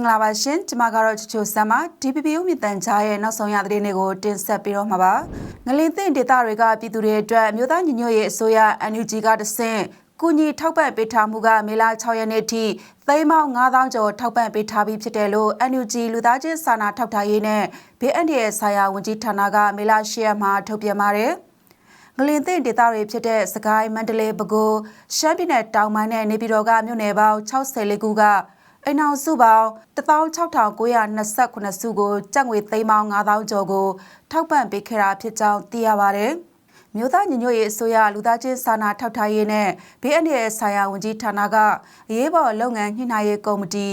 င်္ဂလာပါရှင်ကျွန်မကတော့ချချိုဆမ်ပါ DPPU မြတန်ကြားရဲ့နောက်ဆုံးရသတင်းတွေကိုတင်ဆက်ပေးတော့မှာပါငလင်းသင့်ဒေတာတွေကပြည်သူတွေအတွက်မြို့သားညီညွတ်ရေးအစိုးရ NUG ကတဆင့်ကုညီထောက်ပံ့ပေးထားမှုကမေလ6ရက်နေ့ထိသိန်းပေါင်း9000ကျော်ထောက်ပံ့ပေးထားပြီးဖြစ်တယ်လို့ NUG လူသားချင်းစာနာထောက်ထားရေးနဲ့ဘေးအန္တရာယ်ဆိုင်ရာဝန်ကြီးဌာနကမေလ10ရက်မှာထုတ်ပြန်ပါတယ်ငလင်သိင့်ဒေသတွေဖြစ်တဲ့စကိုင်းမန္တလေးပဲခူးရှမ်းပြည်နယ်တောင်ပိုင်းနဲ့နေပြည်တော်ကမြို့နယ်ပေါင်း64ခုက အိမ်အောင်စုပေါင်း16929စုကိုကျပ်ငွေသိန်းပေါင်း9000ကျော်ကိုထောက်ပံ့ပေးခဲ့တာဖြစ်ကြောင်းသိရပါတယ်။မြို့သားညီညွတ်ရေးအစိုးရလူသားချင်းစာနာထောက်ထားရေးနဲ့ဘေးအန္တရာယ်ဆိုင်ရာဝန်ကြီးဌာနကအရေးပေါ်လုပ်ငန်းညှိနှိုင်းရေးကော်မတီ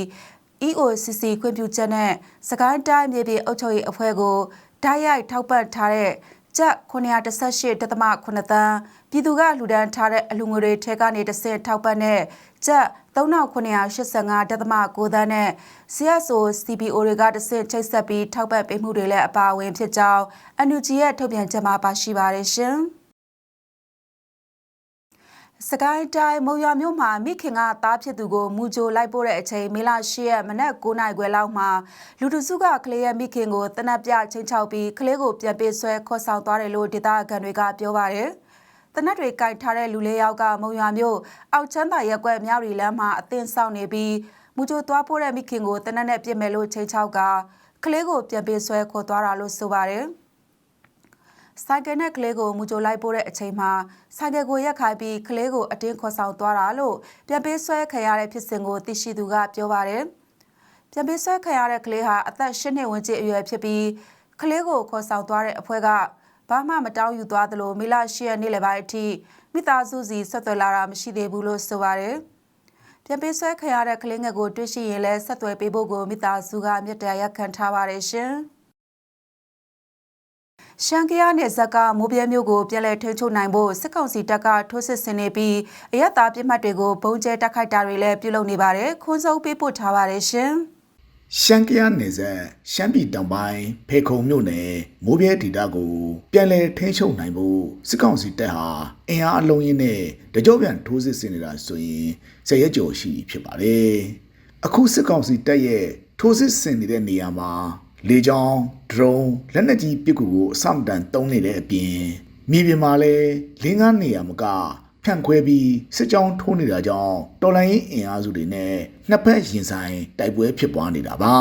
EOCC ခွင့်ပြုချက်နဲ့စကိုင်းတိုင်းမြေပြင်အုပ်ချုပ်ရေးအဖွဲ့ကိုဓာတ်ရိုက်ထောက်ပံ့ထားတဲ့ ကျပ်918.8သန်းပြည်သူကလှူဒန်းထားတဲ့အလူငွေတွေထဲကနေတစ်ဆင့်ထောက်ပံ့တဲ့ကျပ်3985.9သန်းနဲ့ CSO CPO တွေကတစ်ဆင့်ချိတ်ဆက်ပြီးထောက်ပံ့ပေးမှုတွေလည်းအပါအဝင်ဖြစ်ကြောင်း NUG ရဲ့ထုတ်ပြန်ချက်မှာပါရှိပါတယ်ရှင်။ စကိုင်းတိုင်းမုံရွာမြို့မှာမိခင်ကသားဖြစ်သူကိုမူကြိုလိုက်ပို့တဲ့အချိန်မေလ10ရက်မနက်9:00နာရီခွဲလောက်မှာလူတစုကကလေးရဲ့မိခင်ကိုတနက်ပြချင်းချောက်ပြီးကလေးကိုပြန်ပေးဆွဲခေါ်ဆောင်သွားတယ်လို့ဒေသခံတွေကပြောပါတယ်။တနက်တွေကင်ထားတဲ့လူလေးယောက်ကမုံရွာမြို့အောက်ချမ်းသာရက်ကွက်မြောက်ရီလမ်းမှာအသင်းဆောင်နေပြီးမူကြိုသွားပို့တဲ့မိခင်ကိုတနက်နဲ့ပြစ်မယ်လို့ချင်းချောက်ကကလေးကိုပြန်ပေးဆွဲခေါ်သွားတာလို့ဆိုပါတယ်။ ဆိုင်ကယ်နဲ့ကလေးကိုမူကြိုလိုက်ပို့တဲ့အချိန်မှာဆိုင်ကယ်ကိုရက်ခိုင်းပြီးကလေးကိုအတင်းခေါ်ဆောင်သွားတာလို့ပြန်ပေးဆွဲခံရတဲ့ဖြစ်စဉ်ကိုသိရှိသူကပြောပါတယ်။ပြန်ပေးဆွဲခံရတဲ့ကလေးဟာအသက်၈နှစ်ဝန်းကျင်အရွယ်ဖြစ်ပြီးကလေးကိုခေါ်ဆောင်သွားတဲ့အဖွဲ့ကဘာမှမတောင်းယူသွားသလိုမေလ၈ရက်နေ့လယ်ပိုင်းအထိမိသားစုစီဆက်သွယ်လာတာမရှိသေးဘူးလို့ဆိုပါတယ်။ပြန်ပေးဆွဲခံရတဲ့ကလေးငယ်ကိုတွေ့ရှိရင်လည်းဆက်သွယ်ပေးဖို့ကိုမိသားစုကမြတ်တရားရက်ခံထားပါတယ်ရှင်။ ရှမ်းကရနယ်ဇက်ကမိုးပြဲမျိုးကိုပြည်လဲထိန်းချုပ်နိုင်ဖို့စစ်ကောင်စီတပ်ကထိုးစစ်ဆင်နေပြီးအရက်သားပြစ်မှတ်တွေကိုဘုံကျဲတိုက်ခိုက်တာတွေလည်းပြုလုပ်နေပါတယ်ခွန်းစုံပေးပို့ထားပါတယ်ရှင်ရှမ်းကရနယ်ဇက်ရှမ်းပြည်တောင်ပိုင်းဖေခုံမြို့နယ်မိုးပြဲဒေသကိုပြည်လဲထိန်းချုပ်နိုင်ဖို့စစ်ကောင်စီတပ်ဟာအင်အားအလုံးရင်းနဲ့တကြောပြန်ထိုးစစ်ဆင်နေတာဆိုရင်ဆယ်ရက်ကျော်ရှိဖြစ်ပါတယ်အခုစစ်ကောင်စီတပ်ရဲ့ထိုးစစ်ဆင်နေတဲ့နေရာမှာ လေကြောင်းဒရုန်းလက်နက်ကြီးပစ်ကူကိုအစမတန်တုံးနေတဲ့အပြင်မြေပြင်မှာလည်းလင်းကားနေရမကဖြန့်ခွဲပြီးစစ်ကြောင်းထိုးနေတာကြောင့်တော်လိုင်းရင်အင်အားစုတွေနဲ့နှစ်ဖက်ရင်ဆိုင်တိုက်ပွဲဖြစ်ပွားနေတာပါ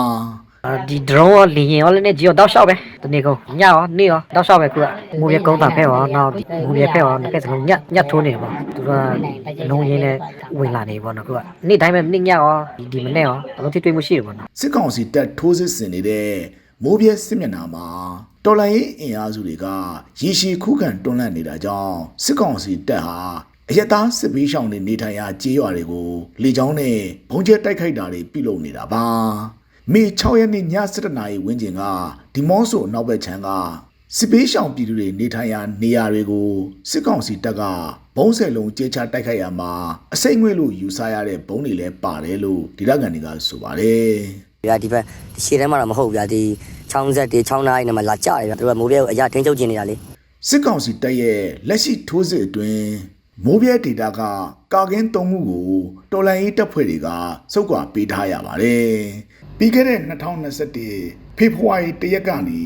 ဒီ drone ရောလင်းရင်ရောလည်းနဲ့ကြီးရောတောက်လျှောက်ပဲတနေ့ကုန်ညရောနေ့ရောတောက်လျှောက်ပဲခုကမူရကုန်းတာဖဲရောနောက်မူရဖဲရောနှစ်ဖက်စလုံးညက်ညက်ထိုးနေတယ်ပေါ့သူကလုံးရင်းနဲ့ဝင်လာနေပေါ့နော်ခုကနေ့တိုင်းပဲနေ့ညရောဒီမနေ့ရောအလုံးထိတွေ့မှုရှိတယ်ပေါ့နော်စစ်ကောင်စီတပ်ထိုးစစ်ဆင်နေတဲ့မိုးပြဲစစ်မျက်နှာမှာတော်လိုင်းရေးအင်အားစုတွေကရေရှည်ခုခံတွန်းလှန်နေတာကြောင့်စစ်ကောင်စီတပ်ဟာအယက်သားစစ်ပေးရှောင်နေနေထိုင်ရာကြေးရွာတွေကိုလေကြောင်းနဲ့ဘုံကျဲတိုက်ခိုက်တာတွေပြုလုပ်နေတာပါ မေ6ရက်နေ့ည7:00နာရီဝန်းကျင်ကဒီမော့ဆိုအနောက်ဘက်ခြမ်းကစစ်ပေးရှောင်ပြည်သူတွေနေထိုင်ရာနေရာတွေကိုစစ်ကောင်စီတပ်ကဘုံးဆယ်လုံးကြေးချတိုက်ခိုက်ရမှာအစိမ့်ငွေ့လို့ယူဆရတဲ့ဘုံတွေလည်းပါတယ်လို့ဒေသခံတွေကဆိုပါတယ်ဗျာဒီဘက်ဒီရှေ့ထဲမှာတော့မဟုတ်ဗျာဒီချောင်းဆက်တွေချောင်းသားတွေနဲ့မှလာကြတယ်ဗျာသူကမိုးပြဲကိုအရာထင်းချုပ်ကျင်နေတာလေစစ်ကောင်စီတပ်ရဲ့လက်ရှိထိုးစစ်အတွင်းမိုးပြဲဒေတာကကာကင်း၃ခုကိုတော်လိုင်းရေးတပ်ဖွဲ့တွေကစုပ်ကွာပေးထားရပါတယ် ပြီးခဲ့တဲ့2021ဖေဖော်ဝါရီ၁ရက်ကနေ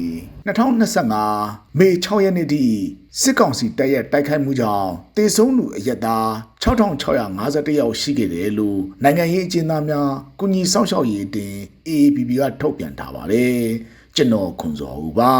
2025မေ6ရက်နေ့ထိစစ်ကောင်စီတပ်ရဲ့တိုက်ခိုက်မှုကြောင့်တေဆုံးသူအရက်သား6651ယောက်ရှိခဲ့တယ်လို့နိုင်ငံရေးအကျဉ်းသားများကုညီစောင့်ရှောက်ရေးအတင်း AAPP ကထုတ်ပြန်ထားပါတယ်ကျွန်တော်ခွန်စောဦးပါ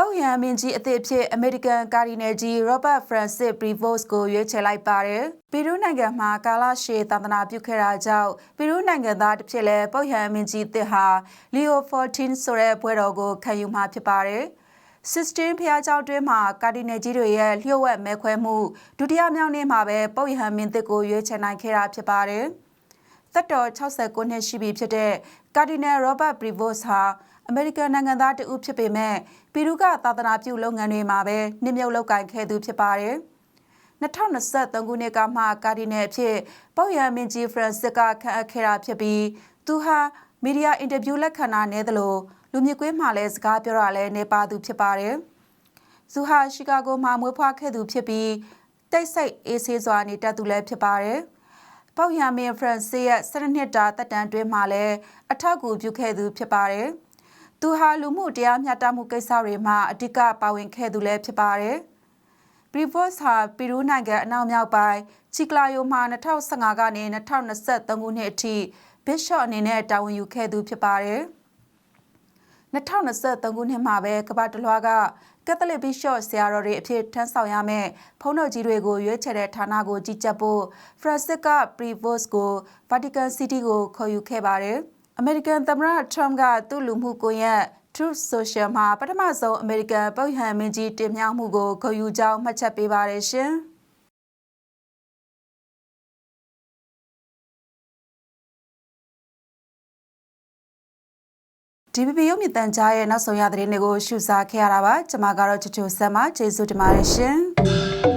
ပေါ့ရန်မင်းကြီးအသစ်ဖြစ်အမေရိကန်ကာဒီနယ်ကြီး Robert Francis Prevost ကိုရွေးချယ်လိုက်ပါတယ်။ပီရူးနိုင်ငံမှာကာလရှည်သာသနာပြုခဲ့တာကြောင့်ပီရူးနိုင်ငံသားတစ်ဖြစ်လဲပေါ့ရန်မင်းကြီးအသစ်ဟာ Leo 14ဆိုတဲ့ဘွဲတော်ကိုခံယူမှာဖြစ်ပါတယ်။ Sistine ဖျားเจ้าတွင်းမှာကာဒီနယ်ကြီးတွေရဲ့လျှို့ဝှက်မဲခွဲမှုဒုတိယမြောက်နေ့မှာပဲပေါ့ရဟန်မင်းသစ်ကိုရွေးချယ်နိုင်ခဲ့တာဖြစ်ပါတယ်။သက်တော်69နှစ်ရှိပြီဖြစ်တဲ့ကာဒီနယ်ရောဘတ်ပရီဗို့စ်ဟာ အမေရိကန်နိုင်ငံသားတဦးဖြစ်ပေမဲ့ပီရူကသာသနာပြုလုပ်ငန်းတွေမှာပဲနှိမ့်မြုပ်လုပ်ကင်ခဲ့သူဖြစ်ပါတယ်။2023ခုနှစ်ကမှကာဒီနယ်အဖြစ်ပေါ့ရမင်းကြီးဖရန်စစ်ကခန့်အပ်ခဲ့တာဖြစ်ပြီးသူဟာမီဒီယာအင်တာဗျူးလက်ခံတာနဲ့တလို့လူမြင့်ကွေးမှလည်းစကားပြောတာလည်းနေပါသူဖြစ်ပါတယ်။သူဟာရှီကာဂိုမှာမွေးဖွားခဲ့သူဖြစ်ပြီးတိတ်ဆိတ်အေးဆေးစွာနေတတ်သူလည်းဖြစ်ပါတယ်။ပေါရမင်းဖရန်စစ်ရဲ့12နှစ်တာတက်တန်းတွင်းမှာလည်းအထောက်အကူပြုခဲ့သူဖြစ်ပါတယ်။ သူဟာလူမှုတရားမျှတမှုကိစ္စတွေမှာအဓိကပါဝင်ခဲ့သူလည်းဖြစ်ပါတယ်။ Prevost ဟာပီရူးနိုင်ငံအနောက်မြောက်ပိုင်းချီကလာယိုမှာ2015ကနေ2023ခုနှစ်အထိဘစ်ရှော့အနေနဲ့တာဝန်ယူခဲ့သူဖြစ်ပါတယ်။2023ခုနှစ်မှာပဲကမ္ဘာတလွှားကကက်သလစ်ဘစ်ရှော့ဆရာတော်တွေအဖြစ်ထမ်းဆောင်ရမယ့်ဖုန်းတော်ကြီးတွေကိုရွေးချယ်တဲ့ဌာနကိုကြီးကြပ်ဖို့ဖရန်စစ်ကပရီဗို့စ်ကိုဗာတီကန်စီးတီးကိုခေါ်ယူခဲ့ပါတယ်။ အမေရိကန်သမ္မတထရမ့်ကသူ့လူမှုကွန်ရက် Truth Social မှာပထမဆုံးအမေရိကန်ပုတ်ဟန်မင်းကြီးတင်မြှောက်မှုကိုဂုဏ်ယူကြောင်းမှတ်ချက်ပေးပါတယ်ရှင်။ DPP ရုပ်မြင်သံကြားရဲ့နောက်ဆုံးရသတင်းတွေကိုရှုစားခဲ့ရတာပါကျွန်မကတော့ချူချူဆက်မကျေးဇူးတင်ပါတယ်ရှင်